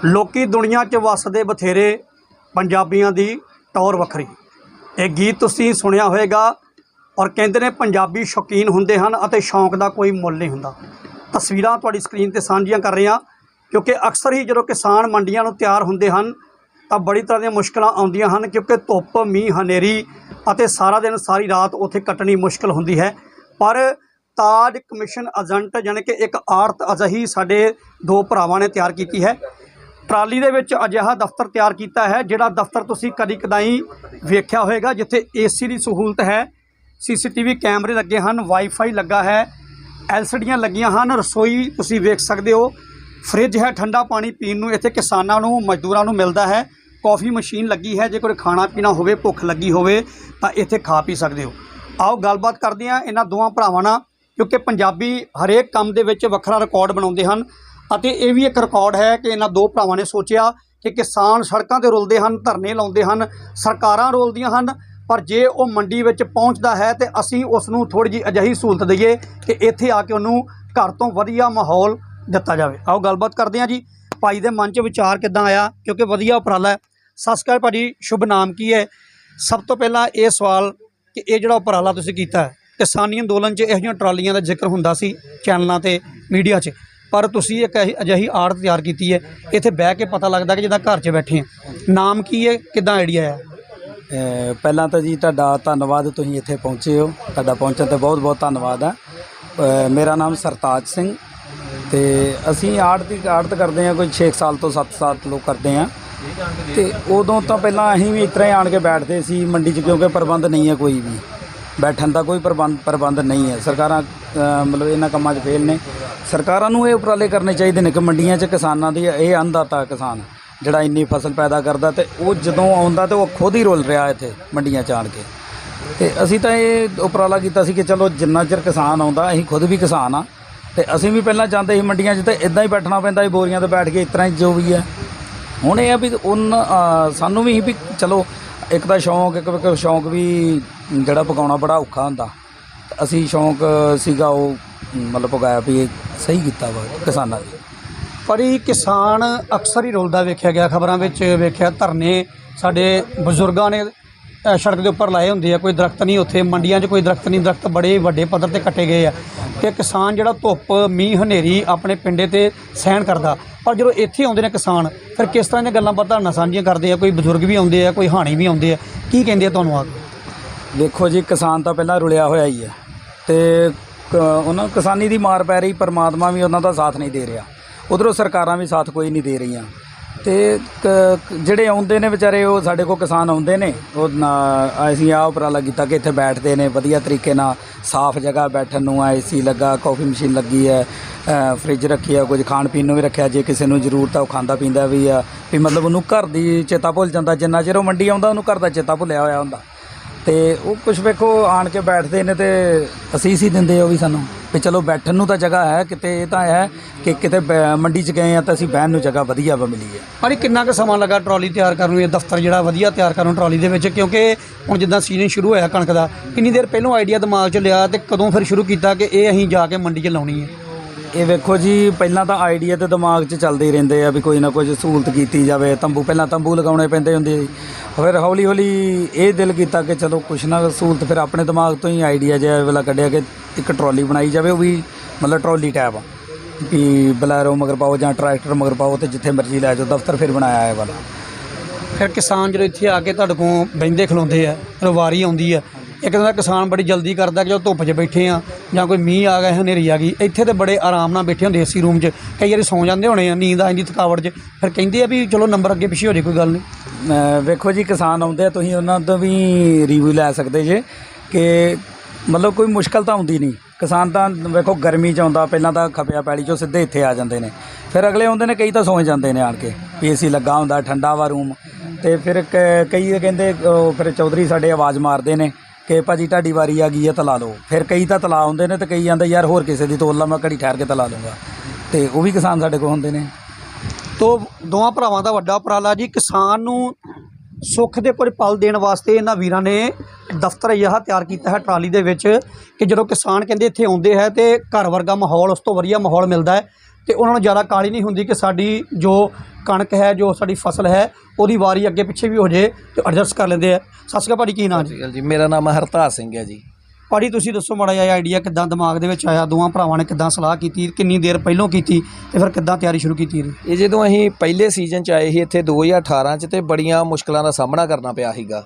ਲੋਕੀ ਦੁਨੀਆ 'ਚ ਵਸਦੇ ਬਥੇਰੇ ਪੰਜਾਬੀਆਂ ਦੀ ਟੌਰ ਵੱਖਰੀ। ਇਹ ਗੀਤ ਤੁਸੀਂ ਸੁਣਿਆ ਹੋਵੇਗਾ ਔਰ ਕਹਿੰਦੇ ਨੇ ਪੰਜਾਬੀ ਸ਼ੌਕੀਨ ਹੁੰਦੇ ਹਨ ਅਤੇ ਸ਼ੌਂਕ ਦਾ ਕੋਈ ਮੁੱਲ ਨਹੀਂ ਹੁੰਦਾ। ਤਸਵੀਰਾਂ ਤੁਹਾਡੀ ਸਕਰੀਨ ਤੇ ਸਾਂਝੀਆਂ ਕਰ ਰਹੇ ਹਾਂ ਕਿਉਂਕਿ ਅਕਸਰ ਹੀ ਜਦੋਂ ਕਿਸਾਨ ਮੰਡੀਆਂ ਨੂੰ ਤਿਆਰ ਹੁੰਦੇ ਹਨ, ਤਾਂ ਬੜੀ ਤਰ੍ਹਾਂ ਦੀਆਂ ਮੁਸ਼ਕਲਾਂ ਆਉਂਦੀਆਂ ਹਨ, ਕਿਉਂਕਿ ਧੁੱਪ, ਮੀਂਹ, ਹਨੇਰੀ ਅਤੇ ਸਾਰਾ ਦਿਨ ਸਾਰੀ ਰਾਤ ਉੱਥੇ ਕੱਟਣੀ ਮੁਸ਼ਕਲ ਹੁੰਦੀ ਹੈ। ਪਰ ਤਾਜ ਕਮਿਸ਼ਨ ਏਜੰਟ ਜਾਣੀ ਕਿ ਇੱਕ ਆੜਤ ਅਜਿਹੀ ਸਾਡੇ ਦੋ ਭਰਾਵਾਂ ਨੇ ਤਿਆਰ ਕੀਤੀ ਹੈ ਟਰਾਲੀ ਦੇ ਵਿੱਚ ਅਜਿਹਾ ਦਫ਼ਤਰ ਤਿਆਰ ਕੀਤਾ ਹੈ, ਜਿਹੜਾ ਦਫ਼ਤਰ ਤੁਸੀਂ ਕਦੀ ਕਦਾਈ ਵੇਖਿਆ ਹੋਵੇਗਾ, ਜਿੱਥੇ ਏਸੀ ਦੀ ਸਹੂਲਤ ਹੈ। ਸੀਸੀਟੀਵੀ ਕੈਮਰੇ ਲੱਗੇ ਹਨ ਵਾਈਫਾਈ ਲੱਗਾ ਹੈ ਐਲਸੀਡੀਆਂ ਲੱਗੀਆਂ ਹਨ, ਰਸੋਈ ਤੁਸੀਂ ਵੇਖ ਸਕਦੇ ਹੋ। ਫ੍ਰਿਜ ਹੈ, ਠੰਡਾ ਪਾਣੀ ਪੀਣ ਨੂੰ ਇੱਥੇ ਕਿਸਾਨਾਂ ਨੂੰ, ਮਜ਼ਦੂਰਾਂ ਨੂੰ ਮਿਲਦਾ ਹੈ। ਕਾਫੀ ਮਸ਼ੀਨ ਲੱਗੀ ਹੈ ਜੇ ਕੋਈ ਖਾਣਾ ਪੀਣਾ ਹੋਵੇ, ਭੁੱਖ ਲੱਗੀ ਹੋਵੇ, ਤਾਂ ਇੱਥੇ ਖਾ ਪੀ ਸਕਦੇ ਹੋ। ਆਓ ਗੱਲਬਾਤ ਕਰਦੇ ਹਾਂ ਇਹਨਾਂ ਦੋਵਾਂ ਭਰਾਵਾਂ ਨਾਲ, ਕਿਉਂਕਿ ਪੰਜਾਬੀ ਹਰੇਕ ਕੰਮ ਦੇ ਵਿੱਚ ਵੱਖਰਾ ਰਿਕਾਰਡ ਬਣਾਉਂਦੇ ਹਨ। ਅਤੇ ਇਹ ਵੀ ਇੱਕ ਰਿਕਾਰਡ ਹੈ ਕਿ ਇਹਨਾਂ ਦੋ ਭਰਾਵਾਂ ਨੇ ਸੋਚਿਆ ਕਿ ਕਿਸਾਨ ਸੜਕਾਂ ਤੇ ਰੁਲਦੇ ਹਨ, ਧਰਨੇ ਲਾਉਂਦੇ ਹਨ, ਸਰਕਾਰਾਂ ਰੋਲਦੀਆਂ ਹਨ, ਪਰ ਜੇ ਉਹ ਮੰਡੀ ਵਿੱਚ ਪਹੁੰਚਦਾ ਹੈ ਤੇ ਅਸੀਂ ਉਸ ਨੂੰ ਥੋੜੀ ਜਿਹੀ ਅਜਿਹੀ ਸਹੂਲਤ ਦਈਏ ਕਿ ਇੱਥੇ ਆ ਕੇ ਉਹਨੂੰ ਘਰ ਤੋਂ ਵਧੀਆ ਮਾਹੌਲ ਦਿੱਤਾ ਜਾਵੇ। ਆਓ ਗੱਲਬਾਤ ਕਰਦੇ ਹਾਂ ਜੀ। ਭਾਈ ਦੇ ਮਨ 'ਚ ਵਿਚਾਰ ਕਿੱਦਾਂ ਆਇਆ? ਕਿਉਂਕਿ ਵਧੀਆ ਉਪਰਾਲਾ ਹੈ। ਸਤਿ ਸ਼੍ਰੀ ਅਕਾਲ ਭਾਜੀ, ਸ਼ੁਭ ਨਾਮ ਕੀ ਹੈ? ਸਭ ਤੋਂ ਪਹਿਲਾਂ ਇਹ ਸਵਾਲ ਕਿ ਇਹ ਜਿਹੜਾ ਉਪਰਾਲਾ ਤੁਸੀਂ ਕੀਤਾ ਹੈ, ਕਿਸਾਨੀ ਅੰਦੋਲਨ 'ਚ ਇਹੋ ਜਿਹੀਆਂ ਟਰਾਲੀਆਂ ਦਾ ਜ਼ਿਕਰ ਹੁੰਦਾ ਸੀ ਚੈਨਲਾਂ ਤੇ ਮੀਡੀਆ 'ਚ। ਪਰ ਤੁਸੀਂ ਇੱਕ ਇਹੀ- ਅਜਿਹੀ ਆੜਤ ਤਿਆਰ ਕੀਤੀ ਹੈ, ਇੱਥੇ ਬਹਿ ਕੇ ਪਤਾ ਲੱਗਦਾ ਕਿ ਜਿੱਦਾਂ ਘਰ 'ਚ ਬੈਠੇ ਹਾਂ। ਨਾਮ ਕੀ ਹੈ? ਕਿੱਦਾਂ ਆਈਡੀਆ ਹੈ ਅਹ ਪਹਿਲਾਂ ਤਾਂ ਜੀ ਤੁਹਾਡਾ ਧੰਨਵਾਦ ਤੁਸੀਂ ਇੱਥੇ ਪਹੁੰਚੇ ਹੋ। ਤੁਹਾਡਾ ਪਹੁੰਚਣ ਤੇ ਬਹੁਤ ਬਹੁਤ ਧੰਨਵਾਦ ਆ। ਅਹ ਮੇਰਾ ਨਾਮ ਸਰਤਾਜ ਸਿੰਘ ਤੇ ਅਸੀਂ ਆੜਤ ਦੀ ਆੜਤ ਕਰਦੇ ਆ ਕੋਈ 6 ਸਾਲ ਤੋਂ 7 ਸਾਲ ਤੋਂ ਕਰਦੇ ਆ ਤੇ ਉਦੋਂ ਤਾਂ ਪਹਿਲਾਂ ਅਸੀਂ ਵੀ ਇਸ ਤਰ੍ਹਾਂ ਹੀ ਆਣ ਕੇ ਬੈਠਦੇ ਸੀ ਮੰਡੀ 'ਚ, ਕਿਉਂਕਿ ਪ੍ਰਬੰਧ ਨਹੀਂ ਹੈ ਕੋਈ ਵੀ। ਬੈਠਣ ਦਾ ਕੋਈ ਪ੍ਰਬੰਧ ਪ੍ਰਬੰਧ ਨਹੀਂ ਹੈ। ਸਰਕਾਰਾਂ ਮਤਲਬ ਇਹਨਾਂ ਕੰਮਾਂ 'ਚ ਫੇਲ ਨੇ। ਸਰਕਾਰਾਂ ਨੂੰ ਇਹ ਉਪਰਾਲੇ ਕਰਨੇ ਚਾਹੀਦੇ ਨੇ ਕਿ ਮੰਡੀਆਂ 'ਚ ਕਿਸਾਨਾਂ ਦੀ, ਇਹ ਅੰਨਦਾਤਾ ਕਿਸਾਨ, ਜਿਹੜਾ ਇੰਨੀ ਫਸਲ ਪੈਦਾ ਕਰਦਾ ਤੇ ਉਹ ਜਦੋਂ ਆਉਂਦਾ ਤੇ ਉਹ ਖੁਦ ਹੀ ਰੁਲ ਰਿਹਾ ਇੱਥੇ ਮੰਡੀਆਂ 'ਚ ਆਣ ਕੇ। ਤੇ ਅਸੀਂ ਤਾਂ ਇਹ ਉਪਰਾਲਾ ਕੀਤਾ ਸੀ ਕਿ ਚਲੋ ਜਿੰਨਾ ਚਿਰ ਕਿਸਾਨ ਆਉਂਦਾ, ਅਸੀਂ ਖੁਦ ਵੀ ਕਿਸਾਨ ਆ ਤੇ ਅਸੀਂ ਵੀ ਪਹਿਲਾਂ ਜਾਂਦੇ ਸੀ ਮੰਡੀਆਂ 'ਚ ਤੇ ਇਦਾਂ ਹੀ ਬੈਠਣਾ ਪੈਂਦਾ ਸੀ, ਬੋਰੀਆਂ ਤੇ ਬੈਠ ਕੇ, ਇਸ ਤਰ੍ਹਾਂ ਹੀ ਜੋ ਵੀ ਹੈ। ਹੁਣ ਇਹ ਆ ਵੀ ਉਨ ਸਾਨੂੰ ਵੀ ਵੀ ਚਲੋ, ਇੱਕ ਤਾਂ ਸ਼ੌਂਕ, ਇੱਕ ਇੱਕ ਸ਼ੌਂਕ ਵੀ ਜਿਹੜਾ ਪਕਾਉਣਾ ਬੜਾ ਔਖਾ ਹੁੰਦਾ। ਅਸੀਂ ਸ਼ੌਂਕ ਸੀਗਾ ਉਹ, ਮਤਲਬ ਪਕਾਇਆ ਵੀ ਇਹ ਸਹੀ ਕੀਤਾ ਵਾ, ਕਿਸਾਨਾਂ ਲਈ ਪਰ ਇਹ ਕਿਸਾਨ ਅਕਸਰ ਹੀ ਰੁਲਦਾ ਵੇਖਿਆ ਗਿਆ, ਖਬਰਾਂ ਵਿੱਚ ਵੇਖਿਆ ਧਰਨੇ ਸਾਡੇ ਬਜ਼ੁਰਗਾਂ ਨੇ ਅ, ਸੜਕ ਦੇ ਉੱਪਰ ਲਾਏ ਹੁੰਦੇ ਆ ਕੋਈ ਦਰਖਤ ਨਹੀਂ ਉੱਥੇ ਮੰਡੀਆਂ 'ਚ ਕੋਈ ਦਰਖਤ ਨਹੀਂ ਦਰਖਤ ਬੜੇ ਵੱਡੇ ਪੱਧਰ ਤੇ ਕੱਟੇ ਗਏ ਆ ਤੇ ਕਿਸਾਨ ਜਿਹੜਾ ਧੁੱਪ ਮੀਂਹ ਹਨੇਰੀ ਆਪਣੇ ਪਿੰਡੇ ਤੇ ਸਹਿਣ ਕਰਦਾ। ਪਰ ਜਦੋਂ ਇੱਥੇ ਆਉਂਦੇ ਨੇ ਕਿਸਾਨ ਫਿਰ ਕਿਸ ਤਰ੍ਹਾਂ ਦੀਆਂ ਗੱਲਾਂ ਬਾਤਾਂ ਨਾਲ ਸਾਂਝੀਆਂ ਕਰਦੇ ਆ? ਕੋਈ ਬਜ਼ੁਰਗ ਵੀ ਆਉਂਦੇ ਆ ਕੋਈ ਹਾਣੀ ਵੀ ਆਉਂਦੇ ਆ? ਕੀ ਕਹਿੰਦੇ ਆ ਤੁਹਾਨੂੰ ਆ ਕੇ ਦੇਖੋ ਜੀ ਕਿਸਾਨ ਤਾਂ ਪਹਿਲਾਂ ਰੁਲਿਆ ਹੋਇਆ ਹੀ ਹੈ ਤੇ ਕ- ਉਹਨਾਂ ਕਿਸਾਨੀ ਦੀ ਮਾਰ ਪੈ ਰਹੀ ਪਰਮਾਤਮਾ ਵੀ ਉਹਨਾਂ ਦਾ ਸਾਥ ਨਹੀਂ ਦੇ ਰਿਹਾ। ਉਧਰੋਂ ਸਰਕਾਰਾਂ ਵੀ ਸਾਥ ਕੋਈ ਨਹੀਂ ਦੇ ਰਹੀਆਂ। ਤੇ ਕ- ਜਿਹੜੇ ਆਉਂਦੇ ਨੇ ਵਿਚਾਰੇ ਉਹ ਸਾਡੇ ਕੋਲ ਕਿਸਾਨ ਆਉਂਦੇ ਨੇ। ਉਹ ਨਾ- ਅਸੀਂ ਆਹ ਉਪਰਾਲਾ ਕੀਤਾ ਕਿ ਇੱਥੇ ਬੈਠਦੇ ਨੇ ਵਧੀਆ ਤਰੀਕੇ ਨਾਲ ਸਾਫ਼ ਜਗ੍ਹਾ ਬੈਠਣ ਨੂੰ ਆ ਏਸੀ ਲੱਗਾ ਕਾਫੀ ਮਸ਼ੀਨ ਲੱਗੀ ਹੈ ਅ, ਫ੍ਰਿਜ ਰੱਖੀ ਆ ਕੁਝ ਖਾਣ ਪੀਣ ਨੂੰ ਵੀ ਰੱਖਿਆ ਜੇ ਕਿਸੇ ਨੂੰ ਜ਼ਰੂਰਤ ਆ ਉਹ ਖਾਂਦਾ ਪੀਂਦਾ ਵੀ ਆ। ਵੀ ਮਤਲਬ ਉਹਨੂੰ ਘਰ ਦੀ ਚੇਤਾ ਭੁੱਲ ਜਾਂਦਾ ਜਿੰਨਾ ਚਿਰ ਉਹ ਮੰਡੀ ਆਉਂਦਾ ਉਹਨੂੰ ਘਰ ਦਾ ਚੇਤਾ ਭੁੱਲਿਆ ਹੋਇਆ ਹੁੰਦਾ। ਤੇ ਉਹ ਕੁਝ ਵੇਖੋ ਆਣ ਕੇ ਬੈਠਦੇ ਨੇ ਤੇ ਅਸੀਸ ਹੀ ਦਿੰਦੇ ਆ ਉਹ ਵੀ ਸਾਨੂੰ। ਵੀ ਚਲੋ ਬੈਠਣ ਨੂੰ ਤਾਂ ਜਗ੍ਹਾ ਹੈ ਕਿਤੇ ਇਹ ਤਾਂ ਹੈ ਕਿ ਕਿਤੇ ਬੈ- ਮੰਡੀ 'ਚ ਗਏ ਆ ਤਾਂ ਅਸੀਂ ਬਹਿਣ ਨੂੰ ਜਗ੍ਹਾ ਵਧੀਆ ਵਾ ਮਿਲੀ ਹੈ। ਪਰ ਇਹ ਕਿੰਨਾ ਕੁ ਸਮਾਂ ਲੱਗਾ ਟਰਾਲੀ ਤਿਆਰ ਕਰਨ ਨੂੰ ਇਹ ਦਫ਼ਤਰ ਜਿਹੜਾ ਵਧੀਆ ਤਿਆਰ ਕਰਨ ਨੂੰ ਟਰਾਲੀ ਦੇ ਵਿੱਚ? ਕਿਉਂਕਿ ਹੁਣ ਜਿੱਦਾਂ ਸੀਜ਼ਨ ਸ਼ੁਰੂ ਹੋਇਆ ਕਣਕ ਦਾ ਕਿੰਨੀ ਦੇਰ ਪਹਿਲਾਂ ਆਈਡੀਆ ਦਿਮਾਗ 'ਚ ਲਿਆ ਤੇ ਕਦੋਂ ਫਿਰ ਸ਼ੁਰੂ ਕੀਤਾ ਕਿ ਇਹ ਅਸੀਂ ਜਾ ਕੇ ਮੰਡੀ 'ਚ ਲਾਉਣੀ ਹੈ? ਇਹ ਵੇਖੋ ਜੀ ਪਹਿਲਾਂ ਤਾਂ ਆਈਡੀਆ ਤੇ ਦਿਮਾਗ 'ਚ ਚੱਲਦੇ ਹੀ ਰਹਿੰਦੇ ਆ ਵੀ ਕੋਈ ਨਾ ਕੁਝ ਸਹੂਲਤ ਕੀਤੀ ਜਾਵੇ ਤੰਬੂ ਪਹਿਲਾਂ ਤੰਬੂ ਲਗਾਉਣੇ ਪੈਂਦੇ ਹੁੰਦੇ ਸੀ। ਫਿਰ ਹੌਲੀ ਹੌਲੀ ਇਹ ਦਿਲ ਕੀਤਾ ਕਿ ਚਲੋ ਕੁਛ ਨਾ ਸਹੂਲਤ ਫਿਰ ਆਪਣੇ ਦਿਮਾਗ ਤੋਂ ਹੀ ਆਈਡੀਆ ਜਿਹਾ ਇਹ ਵਾਲਾ ਕੱਢਿਆ ਕਿ ਇੱਕ ਟਰਾਲੀ ਬਣਾਈ ਜਾਵੇ ਉਹ ਵੀ ਮਤਲਬ ਟਰਾਲੀ ਟੈਪ ਵੀ ਬਲੈਰੋ ਮਗਰ ਪਾਓ ਜਾਂ ਟਰੈਕਟਰ ਮਗਰ ਪਾਓ ਤੇ ਜਿੱਥੇ ਮਰਜ਼ੀ ਲੈ ਜਾਓ ਦਫ਼ਤਰ ਫਿਰ ਬਣਾਇਆ ਇਹ ਵਾਲਾ। ਫਿਰ ਕਿਸਾਨ ਜਦੋਂ ਇੱਥੇ ਆ ਕੇ ਤੁਹਾਡੇ ਕੋਲ ਬਹਿੰਦੇ ਖਲੋਂਦੇ ਆ ਫਿਰ ਵਾਰੀ ਆਉਂਦੀ ਆ ਇੱਕ ਦਾ ਕਿਸਾਨ ਬੜੀ ਜਲਦੀ ਕਰਦਾ ਕਿ ਜਦੋਂ ਧੁੱਪ 'ਚ ਬੈਠੇ ਆ ਜਾਂ ਕੋਈ ਮੀਂਹ ਆ ਗਿਆ ਹਨੇਰੀ ਆ ਗਈ ਇੱਥੇ ਤੇ ਬੜੇ ਆਰਾਮ ਨਾਲ ਬੈਠੇ ਹੁੰਦੇ ਏਸੀ ਰੂਮ 'ਚ ਕਈ ਵਾਰੀ ਸੌਂ ਜਾਂਦੇ ਹੋਣੇ ਆ ਨੀਂਦ ਆ ਜਾਂਦੀ ਥਕਾਵਟ 'ਚ ਫਿਰ ਕਹਿੰਦੇ ਆ ਵੀ ਚਲੋ ਨੰਬਰ ਅੱਗੇ ਪਿੱਛੇ ਹੋ ਜੇ ਕੋਈ ਗੱਲ ਨਹੀਂ। ਵੇਖੋ ਜੀ ਕਿਸਾਨ ਆਉਂਦੇ ਆ ਤੁਸੀਂ ਉਹਨਾਂ ਤੋਂ ਵੀ ਰਿਵਿਊ ਲੈ ਸਕਦੇ ਜੇ ਕਿ ਮਤਲਬ ਕੋਈ ਮੁਸ਼ਕਲ ਤਾਂ ਆਉਂਦੀ ਨਹੀਂ। ਕਿਸਾਨ ਤਾਂ ਵੇਖੋ ਗਰਮੀ ਚ ਆਉਂਦਾ, ਪਹਿਲਾਂ ਤਾਂ ਖਪਿਆ ਪੈਲੀ ਚੋਂ ਸਿੱਧੇ ਇੱਥੇ ਆ ਜਾਂਦੇ ਨੇ। ਫਿਰ ਅਗਲੇ ਆਉਂਦੇ ਨੇ, ਕਈ ਤਾਂ ਸੌਂ ਜਾਂਦੇ ਨੇ ਆਣ ਕੇ। ਏਸੀ ਲੱਗਾ ਹੁੰਦਾ, ਠੰਡਾ ਵਾ ਰੂਮ ਤੇ ਫਿਰ ਕ- ਕਈ ਕਹਿੰਦੇ, ਉਹ ਫਿਰ ਚੌਧਰੀ ਸਾਡੇ ਆਵਾਜ਼ ਮਾਰਦੇ ਨੇ ਕਿ ਭਾਜੀ ਤੁਹਾਡੀ ਵਾਰੀ ਆ ਗਈ ਹੈ, ਤਲਾ ਲਓ। ਫਿਰ ਕਈ ਤਾਂ ਤਲਾ ਹੁੰਦੇ ਨੇ ਤੇ ਕਈ ਜਾਂਦੇ ਯਾਰ ਹੋਰ ਕਿਸੇ ਦੀ ਤੋਲ ਲਾ, ਮੈਂ ਘੜੀ ਠਹਿਰ ਕੇ ਤਲਾ ਲੂੰਗਾ ਤੇ ਉਹ ਵੀ ਕਿਸਾਨ ਸਾਡੇ ਕੋਲ ਹੁੰਦੇ ਨੇ। ਤੋ ਦੋਵਾਂ ਭਰਾਵਾਂ ਦਾ ਵੱਡਾ ਉਪਰਾਲਾ ਜੀ, ਕਿਸਾਨ ਨੂੰ ਸੁੱਖ ਦੇ ਕੁਝ ਪਲ ਦੇਣ ਵਾਸਤੇ ਇਹਨਾਂ ਵੀਰਾਂ ਨੇ ਦਫ਼ਤਰ ਅਜਿਹਾ ਤਿਆਰ ਕੀਤਾ ਹੈ ਟਰਾਲੀ ਦੇ ਵਿੱਚ ਕਿ ਜਦੋਂ ਕਿਸਾਨ ਕਹਿੰਦੇ ਇੱਥੇ ਆਉਂਦੇ ਹੈ ਤੇ ਘਰ ਵਰਗਾ ਮਾਹੌਲ, ਉਸ ਤੋਂ ਵਧੀਆ ਮਾਹੌਲ ਮਿਲਦਾ ਹੈ ਤੇ ਉਹਨਾਂ ਨੂੰ ਜ਼ਿਆਦਾ ਕਾਲੀ ਨਹੀਂ ਹੁੰਦੀ ਕਿ ਸਾਡੀ ਜੋ ਕਣਕ ਹੈ, ਜੋ ਸਾਡੀ ਫਸਲ ਹੈ, ਉਹਦੀ ਵਾਰੀ ਅੱਗੇ ਪਿੱਛੇ ਵੀ ਹੋ ਜੇ ਤੇ ਐਡਜਸਟ ਕਰ ਲੈਂਦੇ ਆ ਸਤਿ ਸ਼੍ਰੀ ਅਕਾਲ ਭਾਜੀ, ਕੀ ਨਾਮ ਜੀ? ਜੀ, ਮੇਰਾ ਨਾਮ ਹਰਤਾਜ ਸਿੰਘ ਹੈ ਜੀ। ਭਾਜੀ ਤੁਸੀਂ ਦੱਸੋ ਮਾੜਾ ਜਿਹਾ ਆਈਡੀਆ ਕਿੱਦਾਂ ਦਿਮਾਗ ਦੇ ਵਿੱਚ ਆਇਆ, ਦੋਵਾਂ ਭਰਾਵਾਂ ਨੇ ਕਿੱਦਾਂ ਸਲਾਹ ਕੀਤੀ, ਕਿੰਨੀ ਦੇਰ ਪਹਿਲਾਂ ਕੀਤੀ ਤੇ ਫਿਰ ਕਿੱਦਾਂ ਤਿਆਰੀ ਸ਼ੁਰੂ ਕੀਤੀ ਇਹਦੀ? ਇਹ ਜਦੋਂ ਅਸੀਂ ਪਹਿਲੇ ਸੀਜ਼ਨ ਚ ਆਏ ਸੀ ਇੱਥੇ 2018 ਚ ਤੇ ਬੜੀਆਂ ਮੁਸ਼ਕਲਾਂ ਦਾ ਸਾਹਮਣਾ ਕਰਨਾ ਪਿਆ ਸੀਗਾ।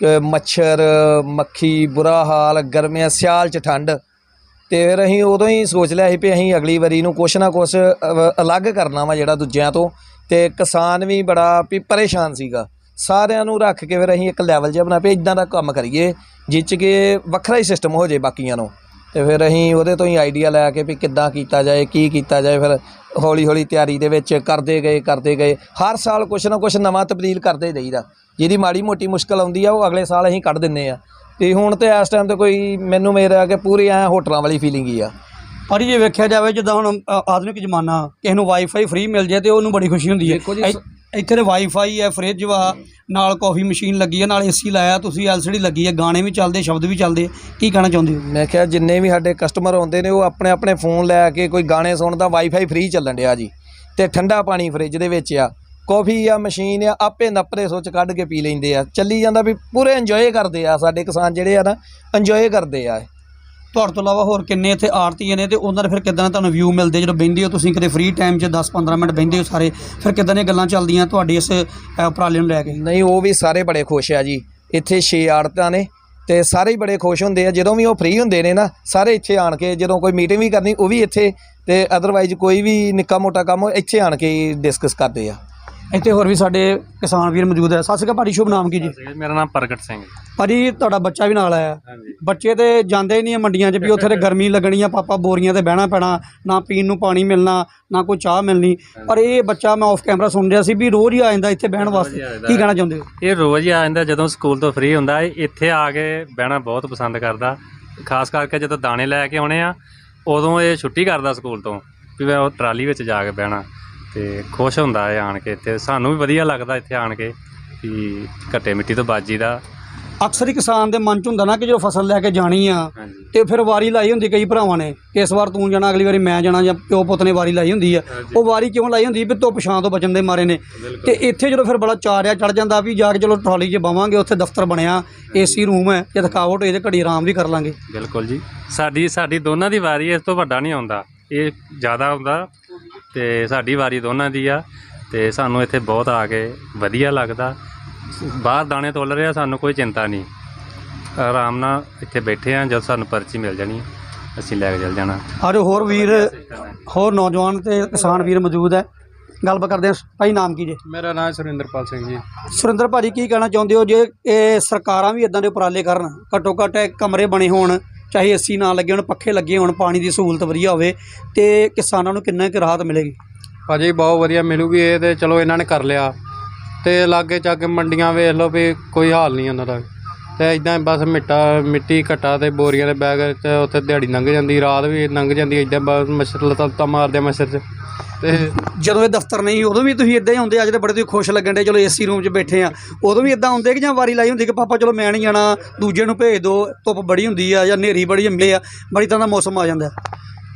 ਕਿ ਮੱਛਰ, ਮੱਖੀ, ਬੁਰਾ ਹਾਲ, ਗਰਮੀਆਂ, ਸਿਆਲ ਚ ਠੰਡ ਤੇ ਫਿਰ ਅਸੀਂ ਉਦੋਂ ਹੀ ਸੋਚ ਲਿਆ ਸੀ ਵੀ ਅਸੀਂ ਅਗਲੀ ਵਾਰੀ ਨੂੰ ਕੁਛ ਨਾ ਕੁਛ ਅਲੱਗ ਕਰਨਾ ਵਾ ਜਿਹੜਾ ਦੂਜਿਆਂ ਤੋਂ ਤੇ ਕਿਸਾਨ ਵੀ ਬੜਾ ਵੀ ਪਰੇਸ਼ਾਨ ਸੀਗਾ। ਸਾਰਿਆਂ ਨੂੰ ਰੱਖ ਕੇ ਫਿਰ ਅਸੀਂ ਇੱਕ ਲੈਵਲ ਜਿਹਾ ਬਣਾ ਪਿਆ ਇਦਾਂ ਦਾ ਕੰਮ ਕਰੀਏ ਜਿਹ 'ਚ ਕਿ ਵੱਖਰਾ ਹੀ ਸਿਸਟਮ ਹੋ ਜੇ ਬਾਕੀਆਂ ਨੂੰ। ਤੇ ਫਿਰ ਅਸੀਂ ਉਹਦੇ ਤੋਂ ਹੀ ਆਈਡੀਆ ਲੈ ਕੇ ਵੀ ਕਿੱਦਾਂ ਕੀਤਾ ਜਾਏ ਕੀ ਕੀਤਾ ਜਾਏ ਫਿਰ ਹੌਲੀ ਹੌਲੀ ਤਿਆਰੀ ਦੇ ਵਿੱਚ ਕਰਦੇ ਗਏ ਕਰਦੇ ਗਏ। ਹਰ ਸਾਲ ਕੁਛ ਨਾ ਕੁਛ ਨਵਾਂ ਤਬਦੀਲ ਕਰਦੇ ਰਹੀਦਾ ਜਿਹਦੀ ਮਾੜੀ ਮੋਟੀ ਮੁਸ਼ਕਲ ਆਉਂਦੀ ਆ ਉਹ ਅਗਲੇ ਸਾਲ ਅਸੀਂ ਕੱਢ ਦਿੰਨੇ ਆ। ਤੇ ਹੁਣ ਤੇ ਇਸ ਟਾਈਮ ਤੇ ਕੋਈ ਮੈਨੂੰ ਮੇਰਾ ਕਿ ਪੂਰੀ ਐ ਹੋਟਲਾਂ ਵਾਲੀ ਫੀਲਿੰਗ ਹੀ ਆ। ਭਾਜੀ ਜੇ ਵੇਖਿਆ ਜਾਵੇ ਜਿੱਦਾਂ ਹੁਣ ਆਧੁਨਿਕ ਜ਼ਮਾਨਾ ਕਿਸੇ ਨੂੰ ਵਾਈਫਾਈ ਫ੍ਰੀ ਮਿਲ ਜਾਏ ਤੇ ਉਹਨੂੰ ਬੜੀ ਖੁਸ਼ੀ ਹੁੰਦੀ ਹੈ। ਇੱਥੇ ਤੇ ਵਾਈਫਾਈ ਹੈ ਫ੍ਰਿਜ ਵਾ, ਨਾਲ ਕਾਫੀ ਮਸ਼ੀਨ ਲੱਗੀ ਹੈ ਨਾਲ ਏਸੀ ਲਾਇਆ, ਤੁਸੀਂ ਐਲਸੀਡੀ ਲੱਗੀ ਹੈ ਗਾਣੇ ਵੀ ਚੱਲਦੇ, ਸ਼ਬਦ ਵੀ ਚੱਲਦੇ ਕੀ ਕਹਿਣਾ ਚਾਹੁੰਦੇ ਹੋ? ਮੈਂ ਕਿਹਾ ਜਿੰਨੇ ਵੀ ਸਾਡੇ ਕਸਟਮਰ ਆਉਂਦੇ ਨੇ, ਉਹ ਆਪਣੇ ਆਪਣੇ ਫੋਨ ਲੈ ਕੇ ਕੋਈ ਗਾਣੇ ਸੁਣਦਾ ਵਾਈਫਾਈ ਫ੍ਰੀ ਚੱਲਣ ਡਿਆ ਜੀ, ਤੇ ਠੰਡਾ ਪਾਣੀ ਫ੍ਰਿਜ ਦੇ ਵਿੱਚ ਆ ਕਾਫੀ ਆ ਮਸ਼ੀਨ ਆ, ਆਪੇ ਨੱਪਰੇ ਸੁੱਚ ਕੱਢ ਕੇ ਪੀ ਲੈਂਦੇ ਆ, ਚੱਲੀ ਜਾਂਦਾ ਵੀ ਪੂਰੇ ਇੰਜੋਏ ਕਰਦੇ ਆ, ਸਾਡੇ ਕਿਸਾਨ ਜਿਹੜੇ ਆ ਨਾ ਇੰਜੋਏ ਕਰਦੇ ਆ। ਤੁਹਾਡੇ ਤੋਂ ਇਲਾਵਾ ਹੋਰ ਕਿੰਨੇ ਇੱਥੇ ਆੜਤੀਏ ਨੇ ਤੇ ਉਹਨਾਂ ਦੇ ਫਿਰ ਕਿਦਾਂ ਤੁਹਾਨੂੰ ਵਿਊ ਮਿਲਦੇ? ਜਦੋਂ ਬਹਿੰਦੇ ਹੋ ਤੁਸੀਂ ਕਿਤੇ ਫ੍ਰੀ ਟਾਈਮ 'ਚ 10-15 ਮਿੰਟ ਬਹਿੰਦੇ ਹੋ ਸਾਰੇ, ਫਿਰ ਕਿਦਾਂ ਦੀਆਂ ਗੱਲਾਂ ਚੱਲਦੀਆਂ ਤੁਹਾਡੀ ਇਸ ਉਪਰਾਲੇ ਨੂੰ ਲੈ ਕੇ? ਨਹੀਂ, ਉਹ ਵੀ ਸਾਰੇ ਬੜੇ ਖੁਸ਼ ਆ ਜੀ। ਇੱਥੇ 6 ਆੜਤਾਂ ਨੇ ਤੇ ਸਾਰੇ ਹੀ ਬੜੇ ਖੁਸ਼ ਹੁੰਦੇ ਆ। ਜਦੋਂ ਵੀ ਉਹ ਫ੍ਰੀ ਹੁੰਦੇ ਨੇ ਨਾ, ਸਾਰੇ ਇੱਥੇ ਆਣ ਕੇ ਜਦੋਂ ਕੋਈ ਮੀਟਿੰਗ ਵੀ ਕਰਨੀ, ਉਹ ਵੀ ਇੱਥੇ ਤੇ ਅਦਰਵਾਈਜ਼ ਕੋਈ ਵੀ ਨਿੱਕਾ ਮੋਟਾ ਕੰਮ ਇੱਥੇ ਆਣ ਕੇ ਡਿਸਕਸ ਕਰਦੇ ਆ। ਇੱਥੇ ਹੋਰ ਵੀ ਸਾਡੇ ਕਿਸਾਨ ਵੀਰ ਮੌਜੂਦ ਹੈ। ਸਤਿ ਸ਼੍ਰੀ ਅਕਾਲ ਭਾਜੀ ਸ਼ੁਭ ਨਾਮ ਕੀ ਜੀ? ਮੇਰਾ ਨਾਮ ਪ੍ਰਗਟ ਸਿੰਘ ਭਾਜੀ ਤੁਹਾਡਾ ਬੱਚਾ ਵੀ ਨਾਲ ਆਇਆ। ਹਾਂਜੀ। ਬੱਚੇ ਤੇ ਜਾਂਦੇ ਹੀ ਨਹੀਂ ਆ ਮੰਡੀਆਂ 'ਚ ਵੀ ਉੱਥੇ ਤੇ ਗਰਮੀ ਲੱਗਣੀ ਆ ਪਾਪਾ ਬੋਰੀਆਂ ਤੇ ਬਹਿਣਾ ਪੈਣਾ ਨਾ ਪੀਣ ਨੂੰ ਪਾਣੀ ਮਿਲਣਾ ਨਾ ਕੋਈ ਚਾਹ ਮਿਲਣੀ। ਪਰ ਇਹ ਬੱਚਾ ਮੈਂ ਆਫ ਕੈਮਰਾ ਸੁਣ ਰਿਹਾ ਸੀ ਵੀ ਰੋਜ਼ ਹੀ ਆ ਜਾਂਦਾ ਇੱਥੇ ਬਹਿਣ ਵਾਸਤੇ। ਕੀ ਕਹਿਣਾ ਚਾਹੁੰਦੇ ਹੋ? ਇਹ ਰੋਜ਼ ਹੀ ਆ ਜਾਂਦਾ ਜਦੋਂ ਸਕੂਲ ਤੋਂ ਫ੍ਰੀ ਹੁੰਦਾ ਇਹ ਇੱਥੇ ਆ ਕੇ ਬਹਿਣਾ ਬਹੁਤ ਪਸੰਦ ਕਰਦਾ। ਖਾਸ ਕਰਕੇ ਜਦੋਂ ਦਾਣੇ ਲੈ ਕੇ ਆਉਣੇ ਆ ਉਦੋਂ ਇਹ ਛੁੱਟੀ ਕਰਦਾ ਸਕੂਲ ਤੋਂ ਵੀ ਮੈਂ ਉਹ ਟਰਾਲੀ ਵਿੱਚ ਜਾ ਕੇ ਬਹਿਣਾ। ਤੇ ਖੁਸ਼ ਹੁੰਦਾ ਹੈ ਆਣ ਕੇ ਇੱਥੇ ਸਾਨੂੰ ਵੀ ਵਧੀਆ ਲੱਗਦਾ ਇੱਥੇ ਆਣ ਕੇ ਵੀ ਘੱਟੇ ਮਿੱਟੀ ਤੋਂ ਬਾਜੀ ਦਾ। ਅਕਸਰ ਹੀ ਕਿਸਾਨ ਦੇ ਮਨ 'ਚ ਹੁੰਦਾ ਨਾ ਕਿ ਜਦੋਂ ਫਸਲ ਲੈ ਕੇ ਜਾਣੀ ਆ ਹਾਂਜੀ। ਤੇ ਫਿਰ ਵਾਰੀ ਲਾਈ ਹੁੰਦੀ ਕਈ ਭਰਾਵਾਂ ਨੇ ਕਿ ਇਸ ਵਾਰ ਤੂੰ ਜਾਣਾ ਅਗਲੀ ਵਾਰੀ ਮੈਂ ਜਾਣਾ ਜਾਂ ਪਿਓ ਪੁੱਤ ਨੇ ਵਾਰੀ ਲਾਈ ਹੁੰਦੀ ਆ। ਉਹ ਵਾਰੀ ਕਿਉਂ ਲਾਈ ਹੁੰਦੀ? ਵੀ ਧੁੱਪ ਛਾਂ ਤੋਂ ਬਚਣ ਦੇ ਮਾਰੇ ਨੇ। ਤੇ ਇੱਥੇ ਜਦੋਂ ਫਿਰ ਬੜਾ ਚਾਰਿਆ ਚੜ ਜਾਂਦਾ ਵੀ ਜਾ ਕੇ ਚਲੋ ਟਰਾਲੀ 'ਚ ਬਵਾਂਗੇ ਉੱਥੇ ਦਫ਼ਤਰ ਬਣਿਆ ਏਸੀ ਰੂਮ ਹੈ ਜੇ ਥਕਾਵਟ ਹੋਏ ਤੇ ਘੜੀ ਆਰਾਮ ਵੀ ਕਰ ਲਾਂਗੇ। ਬਿਲਕੁਲ ਜੀ। ਸਾਡੀ ਸਾਡੀ ਦੋਨਾਂ ਦੀ ਵਾਰੀ ਹੈ, ਇਸ ਤੋਂ ਵੱਡਾ ਨਹੀਂ ਆਉਂਦਾ। ਇਹ ਜ਼ਿਆਦਾ ਹੁੰਦਾ ਤੇ ਸਾਡੀ ਵਾਰੀ ਦੋਨਾਂ ਦੀ ਆ ਤੇ ਸਾਨੂੰ ਇੱਥੇ ਬਹੁਤ ਆ ਕੇ ਵਧੀਆ ਲੱਗਦਾ। ਬਾਹਰ ਦਾਣੇ ਤੋਲ ਰਿਹਾ ਸਾਨੂੰ ਕੋਈ ਚਿੰਤਾ ਨਹੀਂ। ਆਰਾਮ ਨਾਲ ਇੱਥੇ ਬੈਠੇ ਆ ਜਦ ਸਾਨੂੰ ਪਰਚੀ ਮਿਲ ਜਾਣੀ ਅਸੀਂ ਲੈ ਕੇ ਚੱਲ ਜਾਣਾ। ਔਰ ਹੋਰ ਵੀਰ ਹੋਰ ਨੌਜਵਾਨ ਤੇ ਕਿਸਾਨ ਵੀਰ ਮੌਜੂਦ ਹੈ। ਗੱਲਬਾਤ ਕਰਦੇ ਹਾਂ। ਭਾਈ ਨਾਮ ਕੀ ਜੇ? ਮੇਰਾ ਨਾਮ ਸੁਰਿੰਦਰਪਾਲ ਸਿੰਘ ਜੀ। ਸੁਰਿੰਦਰ ਭਾਜੀ ਕੀ ਕਹਿਣਾ ਚਾਹੁੰਦੇ ਹੋ? ਜੇ ਇਹ ਸਰਕਾਰਾਂ ਵੀ ਇਦਾਂ ਦੇ ਉਪਰਾਲੇ ਕਰਨ ਘੱਟੋ ਘੱਟ ਕਮਰੇ ਬਣੇ ਹੋਣ ਚਾਹੇ ਏਸੀ ਨਾ ਲੱਗੇ, ਹੋਣ ਪੱਖੇ ਲੱਗੇ, ਹੋਣ ਪਾਣੀ ਦੀ ਸਹੂਲਤ ਵਧੀਆ ਹੋਵੇ ਤੇ ਕਿਸਾਨਾਂ ਨੂੰ ਕਿੰਨਾ ਕੁ ਰਾਹਤ ਮਿਲੇਗੀ? ਭਾਜੀ ਬਹੁਤ ਵਧੀਆ ਮਿਲੂਗੀ, ਇਹ ਤੇ ਚਲੋ ਇਹਨਾਂ ਨੇ ਕਰ ਲਿਆ। ਤੇ ਲਾਗੇ ਚੱਕ ਮੰਡੀਆਂ ਵੇਖ ਲਓ ਵੀ ਕੋਈ ਹਾਲ ਨਹੀਂ ਉਹਨਾਂ ਦਾ। ਤੇ ਇਦਾਂ ਬਸ ਮਿੱਟਾ, ਮਿੱਟੀ ਘਟਾ ਤੇ ਬੋਰੀਆਂ ਦੇ ਬੈਗ ਤੇ ਉੱਥੇ ਦਿਹਾੜੀ ਲੰਘ ਜਾਂਦੀ, ਰਾਤ ਵੀ ਲੰਘ ਜਾਂਦੀ ਇਦਾਂ ਬਸ ਮੱਛਰ ਲੱਤਾਂ ਮਾਰਦੇ ਮੱਛਰ 'ਚ। ਤੇ ਜਦੋਂ ਇਹ ਦਫ਼ਤਰ ਨਹੀਂ ਉਦੋਂ ਵੀ ਤੁਸੀਂ ਇਦਾਂ ਹੀ ਹੁੰਦੇ ਅੱਜ ਤੇ ਬੜੇ ਤੁਸੀਂ ਖੁਸ਼ ਲੱਗਣ ਦੇ ਚਲੋ ਏਸੀ ਰੂਮ 'ਚ ਬੈਠੇ ਆ ਉਦੋਂ ਵੀ ਇਦਾਂ ਹੁੰਦੇ ਕਿ ਜਾਂ ਵਾਰੀ ਲਾਈ ਹੁੰਦੀ ਕਿ ਪਾਪਾ ਚਲੋ ਮੈਂ ਨਹੀਂ ਜਾਣਾ ਦੂਜੇ ਨੂੰ ਭੇਜ ਦਿਓ ਧੁੱਪ ਬੜੀ ਹੁੰਦੀ ਆ ਜਾਂ ਹਨੇਰੀ ਬੜੀ ਹੁੰਦੀ ਆ ਬੜੀ ਤਰ੍ਹਾਂ ਦਾ ਮੌਸਮ ਆ ਜਾਂਦਾ।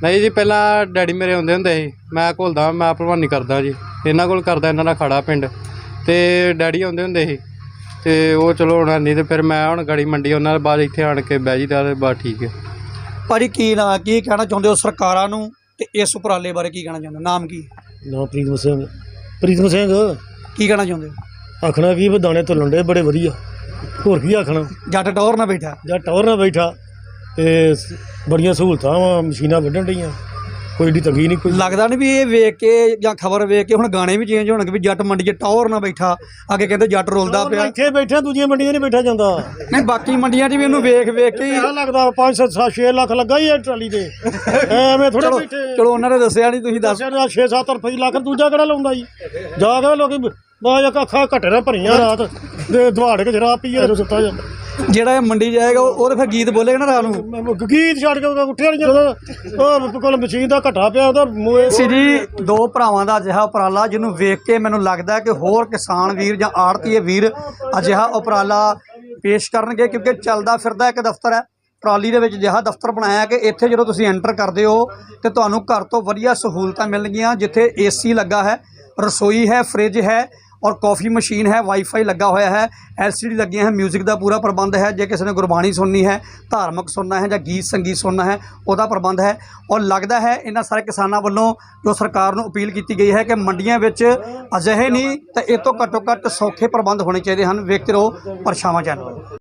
ਨਹੀਂ ਜੀ ਪਹਿਲਾਂ ਡੈਡੀ ਮੇਰੇ ਹੁੰਦੇ ਹੁੰਦੇ ਸੀ ਮੈਂ ਘੁਲਦਾ ਮੈਂ ਭਲਵਾਨੀ ਕਰਦਾ ਜੀ ਇਹਨਾਂ ਕੋਲ ਕਰਦਾ ਇਹਨਾਂ ਦਾ ਖੜਾ ਪਿੰਡ ਤੇ ਡੈਡੀ ਆਉਂਦੇ ਹੁੰਦੇ ਸੀ ਤੇ ਉਹ ਚਲੋ ਹੁਣ ਨਹੀਂ ਤੇ ਫਿਰ ਮੈਂ ਹੁਣ ਗੜੀ ਮੰਡੀ ਉਹਨਾਂ ਦੇ ਬਾਅਦ ਇੱਥੇ ਆਣ ਕੇ ਬਹਿ ਜੀਦਾ ਤੇ ਬਸ ਠੀਕ ਹੈ। ਭਾਜੀ ਕੀ ਨਾ ਕੀ ਕਹਿਣਾ ਚਾਹੁੰਦੇ ਹੋ ਸਰਕਾਰਾਂ ਨੂੰ? ਤੇ ਇਸ ਉਪਰਾਲੇ ਬਾਰੇ ਕੀ ਕਹਿਣਾ ਚਾਹੁੰਦੇ ਹੋ? ਨਾਮ ਕੀ? ਨਾ ਪ੍ਰੀਤਮ ਸਿੰਘ। ਪ੍ਰੀਤਮ ਸਿੰਘ? ਕੀ ਕਹਿਣਾ ਚਾਹੁੰਦੇ ਹੋ? ਆਖਣਾ ਕੀ ਵੀ ਦਾਣੇ ਧੁੱਲਣ ਦੇ ਬੜੇ ਵਧੀਆ। ਹੋਰ ਕੀ ਆਖਣਾ? ਜੱਟ ਟੌਰ ਨਾ ਬੈਠਾ। ਜਾਂ ਟੌਰ ਨਾਲ ਬੈਠਾ ਤੇ ਸ- ਬੜੀਆਂ ਸਹੂਲਤਾਂ ਵਾ ਮਸ਼ੀਨਾਂ ਵੱਢਣ ਡਈਆਂ। ਕੋਈ ਏਡੀ ਤੰਗੀ ਨਹੀਂ ਕੋਈ ਲੱਗਦਾ ਨਹੀਂ ਵੀ ਇਹ ਵੇਖ ਕੇ ਜਾਂ ਖਬਰ ਵੇਖ ਕੇ ਹੁਣ ਗਾਣੇ ਵੀ ਚੇਂਜ ਹੋਣਗੇ ਵੀ ਜੱਟ ਮੰਡੀ 'ਚ ਟੌਰ ਨਾ ਬੈਠਾ ਅੱਗੇ ਕਹਿੰਦੇ ਜੱਟ ਰੁਲਦਾ ਪਿਆ। ਇੱਥੇ ਬੈਠਾ ਦੂਜੀਆਂ ਮੰਡੀਆਂ ਨਹੀਂ ਬੈਠਾ ਜਾਂਦਾ। ਨਹੀਂ ਬਾਕੀ ਮੰਡੀਆਂ 'ਚ ਵੀ ਇਹਨੂੰ ਵੇਖ ਵੇਖ ਕੇ ਹੀ ਕਿਹੜਾ ਲੱਗਦਾ 5 7 6 ਲੱਖ ਲੱਗਾ ਹੀ ਇਹ ਟਰਾਲੀ ਤੇ। ਐਵੇਂ ਥੋੜਾ ਚਲੋ ਬੈਠੇ। ਚਲੋ ਉਹਨਾਂ ਨੇ ਦੱਸਿਆ ਨਹੀਂ ਤੁਸੀਂ ਦੱਸ ਦੱਸਿਆ 6 7 ਰੁਪਏ ਲੱਖ ਦੂਜਾ ਕਿਹੜਾ ਲਾਉਂਦਾ ਜੀ? ਜਾ ਕੇ ਲੋਕੀ ਬਾਜ ਅੱਖਾਂ ਘੱਟੇ ਨਾਲ ਭਰੀਆਂ ਰਾਤ। ਤੇ ਦਵਾੜ ਕੇ ਜਰਾ ਪੀਏ ਸੁੱਤਾ ਜਾਂਦਾ ਜਿਹੜਾ ਇਹ ਮੰਡੀ ਜਾਏਗਾ ਉਹ ਉਹ ਤੇ ਫਿਰ ਗੀਤ ਬੋਲੇਗਾ ਨਾ ਰਾਤ ਨੂੰ। ਗੀਤ ਛੱਡ ਕੇ ਉੱਠਿਆ ਨਹੀਂ ਜਦੋਂ। ਉਹ ਕੋਲ ਮਸ਼ੀਨ ਦਾ ਘਟਾ ਪਿਆ ਉਹਦਾ ਮੂੰਹ ਸੀ ਜੀ ਦੋ ਭਰਾਵਾਂ ਦਾ ਅਜਿਹਾ ਉਪਰਾਲਾ ਜਿਹਨੂੰ ਵੇਖ ਕੇ ਮੈਨੂੰ ਲੱਗਦਾ ਕਿ ਹੋਰ ਕਿਸਾਨ ਵੀਰ ਜਾਂ ਆੜਤੀਏ ਵੀਰ ਅਜਿਹਾ ਉਪਰਾਲਾ ਪੇਸ਼ ਕਰਨਗੇ ਕਿਉਂਕਿ ਚੱਲਦਾ ਫਿਰਦਾ ਇੱਕ ਦਫ਼ਤਰ ਹੈ। ਟਰਾਲੀ ਦੇ ਵਿੱਚ ਅਜਿਹਾ ਦਫ਼ਤਰ ਬਣਾਇਆ ਕਿ ਇੱਥੇ ਜਦੋਂ ਤੁਸੀਂ ਐਂਟਰ ਕਰਦੇ ਹੋ ਤੇ ਤੁਹਾਨੂੰ ਘਰ ਤੋਂ ਵਧੀਆ ਸਹੂਲਤਾਂ ਮਿਲਣਗੀਆਂ ਜਿੱਥੇ ਏਸੀ ਲੱਗਾ ਹੈ ਰਸੋਈ ਹੈ ਫ੍ਰਿਜ ਹੈ ਔਰ ਕਾਫੀ ਮਸ਼ੀਨ ਹੈ ਵਾਈਫਾਈ ਲੱਗਾ ਹੋਇਆ ਹੈ ਐਲਸੀਡੀ ਲੱਗੀਆਂ ਹੈ 뮤직 ਦਾ ਪੂਰਾ ਪ੍ਰਬੰਧ ਹੈ, ਜੇ ਕਿਸੇ ਨੇ ਗੁਰਬਾਣੀ ਸੁਣਨੀ ਹੈ, ਧਾਰਮਿਕ ਸੁਣਨਾ ਹੈ ਜਾਂ ਗੀਤ ਸੰਗੀਤ ਸੁਣਨਾ ਹੈ, ਉਹਦਾ ਪ੍ਰਬੰਧ ਹੈ। ਔਰ ਲੱਗਦਾ ਹੈ ਇਹਨਾਂ ਸਾਰੇ ਕਿਸਾਨਾਂ ਵੱਲੋਂ ਜੋ ਸਰਕਾਰ ਨੂੰ ਅਪੀਲ ਕੀਤੀ ਗਈ ਹੈ ਕਿ ਮੰਡੀਆਂ ਵਿੱਚ ਅਜਿਹੇ ਨਹੀਂ, ਤਾਂ ਇਹ ਤੋਂ ਘੱਟੋ ਘੱਟ ਸੌਖੇ ਪ੍ਰਬੰਧ ਹੋਣੇ ਚਾਹੀਦੇ ਹਨ। ਵੇਖਦੇ ਰਹੋ, ਪਰਛਾਵਾਂ ਚੈਨਲ।